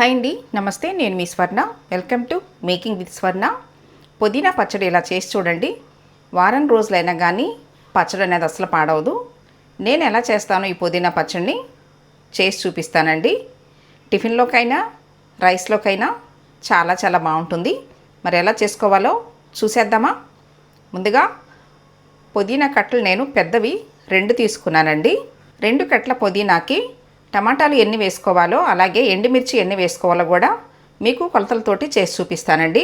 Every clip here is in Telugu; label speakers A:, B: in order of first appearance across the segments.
A: హాయ్ అండి నమస్తే నేను మీ Swarna. Welcome to making with Swarna పుదీనా పచ్చడి ఇలా చేసి చూడండి. వారం రోజులైనా కానీ పచ్చడి అనేది అసలు పాడవదు. నేను ఎలా చేస్తానో ఈ పుదీనా పచ్చడిని చేసి చూపిస్తానండి. టిఫిన్లోకైనా రైస్లోకైనా చాలా చాలా బాగుంటుంది. మరి ఎలా చేసుకోవాలో చూసేద్దామా? ముందుగా పుదీనా కట్టలు నేను పెద్దవి రెండు తీసుకున్నానండి. రెండు కట్ల పుదీనాకి టమాటాలు ఎన్ని వేసుకోవాలో అలాగే ఎండుమిర్చి ఎన్ని వేసుకోవాలో కూడా మీకు కొలతలతోటి చేసి చూపిస్తానండి.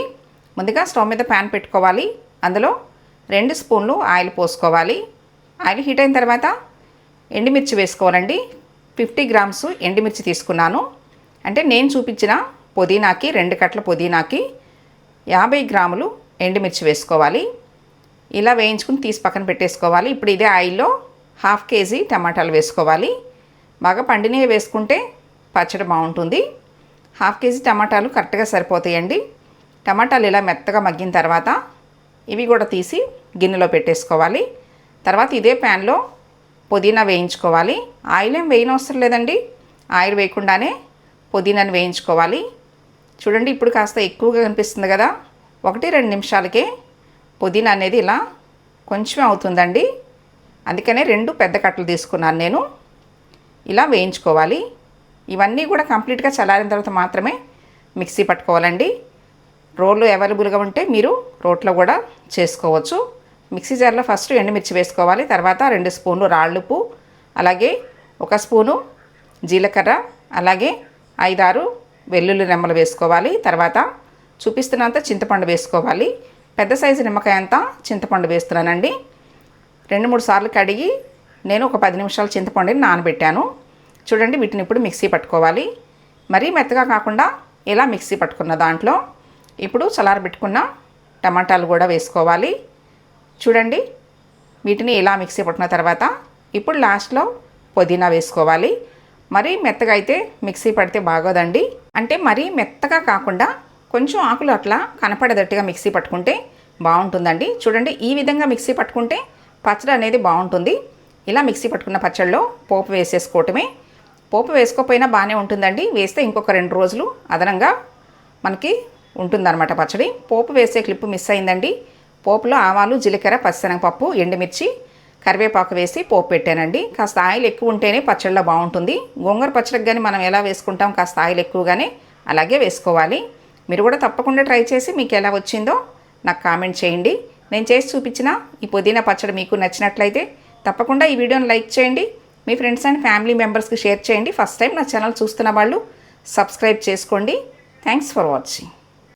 A: ముందుగా స్టవ్ మీద ప్యాన్ పెట్టుకోవాలి. అందులో రెండు స్పూన్లు ఆయిల్ పోసుకోవాలి. ఆయిల్ హీట్ అయిన తర్వాత ఎండుమిర్చి వేసుకోవాలండి. ఫిఫ్టీ గ్రామ్స్ ఎండుమిర్చి తీసుకున్నాను. అంటే నేను చూపించిన పుదీనాకి రెండు కట్ల పుదీనాకి యాభై గ్రాములు ఎండుమిర్చి వేసుకోవాలి. ఇలా వేయించుకుని తీసి పక్కన పెట్టేసుకోవాలి. ఇప్పుడు ఇదే ఆయిల్లో హాఫ్ కేజీ టమాటాలు వేసుకోవాలి. బాగా పండినవి వేసుకుంటే పచ్చడి బాగుంటుంది. హాఫ్ కేజీ టమాటాలు కరెక్ట్గా సరిపోతాయండి. టమాటాలు ఇలా మెత్తగా మగ్గిన తర్వాత ఇవి కూడా తీసి గిన్నెలో పెట్టేసుకోవాలి. తర్వాత ఇదే ప్యాన్లో పుదీనా వేయించుకోవాలి. ఆయిల్ ఏం వేయనవసరం లేదండి. ఆయిల్ వేయకుండానే పుదీనాని వేయించుకోవాలి. చూడండి ఇప్పుడు కాస్త ఎక్కువగా కనిపిస్తుంది కదా. ఒకటి రెండు నిమిషాలకే పుదీనా అనేది ఇలా కొంచెం అవుతుందండి. అందుకనే రెండు పెద్ద కట్టలు తీసుకున్నాను నేను. ఇలా వేయించుకోవాలి. ఇవన్నీ కూడా కంప్లీట్గా చల్లారిన తర్వాత మాత్రమే మిక్సీ పట్టుకోవాలండి. రోళ్ళు అవైలబుల్గా ఉంటే మీరు రోట్లో కూడా చేసుకోవచ్చు. మిక్సీ జార్లో ఫస్ట్ ఎండుమిర్చి వేసుకోవాలి. తర్వాత రెండు స్పూన్లు రాళ్ళుప్పు అలాగే ఒక స్పూను జీలకర్ర అలాగే ఐదారు వెల్లుల్లి రెమ్మలు వేసుకోవాలి. తర్వాత చూపిస్తున్నంత చింతపండు వేసుకోవాలి. పెద్ద సైజు నిమ్మకాయ అంతా చింతపండు వేస్తున్నానండి. రెండు మూడు సార్లు కడిగి నేను ఒక పది నిమిషాలు చింతపండుని నానబెట్టాను. చూడండి వీటిని ఇప్పుడు మిక్సీ పట్టుకోవాలి. మరీ మెత్తగా కాకుండా ఇలా మిక్సీ పట్టుకున్న దాంట్లో ఇప్పుడు చలారబెట్టుకున్న టమాటాలు కూడా వేసుకోవాలి. చూడండి వీటిని ఇలా మిక్సీ పట్టుకున్న తర్వాత ఇప్పుడు లాస్ట్లో పుదీనా వేసుకోవాలి. మరీ మెత్తగా అయితే మిక్సీ పడితే బాగోదండి. అంటే మరీ మెత్తగా కాకుండా కొంచెం ఆకులు అట్లా కనపడేటట్టుగా మిక్సీ పట్టుకుంటే బాగుంటుందండి. చూడండి ఈ విధంగా మిక్సీ పట్టుకుంటే పచ్చడి అనేది బాగుంటుంది. ఇలా మిక్సీ పట్టుకున్న పచ్చళ్ళలో పోపు వేసేసుకోవటమే. పోపు వేసుకోకపోయినా బాగానే ఉంటుందండి. వేస్తే ఇంకొక రెండు రోజులు అదనంగా మనకి ఉంటుందన్నమాట పచ్చడి. పోపు వేసే క్లిప్ మిస్ అయిందండి. పోపులో ఆవాలు జీలకర్ర పచ్చనగపప్పు ఎండుమిర్చి కరివేపాకు వేసి పోపు పెట్టానండి. కాస్త ఆయిల్ ఎక్కువ ఉంటేనే పచ్చళ్ళ బాగుంటుంది. గోంగూర పచ్చడికి కానీ మనం ఎలా వేసుకుంటాం కాస్త ఆయిల్ ఎక్కువగానే అలాగే వేసుకోవాలి. మీరు కూడా తప్పకుండా ట్రై చేసి మీకు ఎలా వచ్చిందో నాకు కామెంట్ చేయండి. నేను చేసి చూపించిన ఈ పుదీనా పచ్చడి మీకు నచ్చినట్లయితే తప్పకుండా ఈ వీడియోని లైక్ చేయండి. మీ ఫ్రెండ్స్ అండ్ ఫ్యామిలీ మెంబర్స్కి షేర్ చేయండి. ఫస్ట్ టైం నా ఛానల్ చూస్తున్న వాళ్ళు సబ్స్క్రైబ్ చేసుకోండి. Thanks for watching.